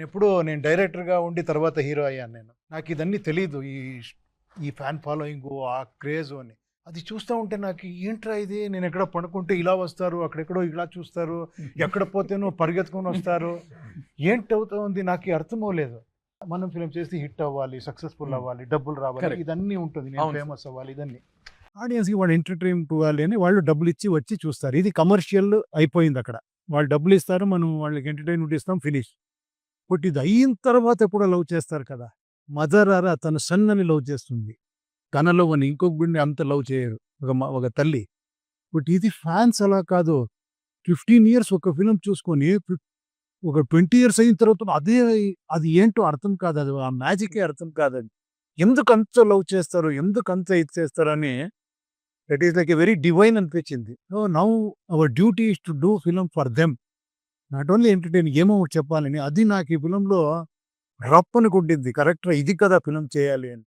నేను ఎప్పుడూ నేను డైరెక్టర్గా ఉండి తర్వాత హీరో అయ్యాను నేను. నాకు ఇదన్నీ తెలియదు ఈ ఈ ఫ్యాన్ ఫాలోయింగ్ ఆ క్రేజ్ అని. అది చూస్తూ ఉంటే నాకు ఏంట్రా ఇది? నేను ఎక్కడ పడుకుంటే ఇలా వస్తారు అక్కడెక్కడో ఇలా చూస్తారు ఎక్కడ పోతేనో పరిగెత్తుకొని వస్తారు. ఏంటి అవుతా ఉంది? నాకు అర్థం అవ్వలేదు మనం ఫిలిం చేసి హిట్ అవ్వాలి సక్సెస్ఫుల్ అవ్వాలి డబ్బులు రావాలి. ఇదన్నీ ఉంటుంది. నేను. ఫేమస్ అవ్వాలి ఇదన్నీ. ఆడియన్స్కి వాళ్ళు ఎంటర్టైన్మెంట్ ఇవ్వాలి అని వాళ్ళు డబ్బులు ఇచ్చి వచ్చి చూస్తారు. ఇది కమర్షియల్ అయిపోయింది అక్కడ. వాళ్ళు డబ్బులు ఇస్తారు మనం వాళ్ళకి ఎంటర్టైన్మెంట్ ఇస్తాం ఫినిష్. బట్ ఇది అయిన తర్వాత కూడా లవ్ చేస్తారు కదా! మదర్ తన సన్నని లవ్ చేస్తుంది. కనలో అని ఇంకొక బిడ్డని అంత లవ్ చేయరు. ఒక ఒక తల్లి. బట్ ఇది ఫ్యాన్స్ అలా కాదు. ఫిఫ్టీన్ ఇయర్స్ ఒక ఫిలిం చూసుకొని ఒక ట్వంటీ ఇయర్స్ అయిన తర్వాత అదే అది ఏంటో అర్థం కాదు. అది ఆ మ్యాజికే అర్థం కాదు ఎందుకు అంత లవ్ చేస్తారు? ఎందుకు అంత ఇది చేస్తారు? అని that is like a very divine అనిపించింది. So now our duty is to do film for them. Not only entertain ఏమో చెప్పాలని అది నాకు ఈ ఫిలంలో రప్పని కొట్టింది. కరెక్ట్ ఇది కదా ఫిలం చేయాలి అని.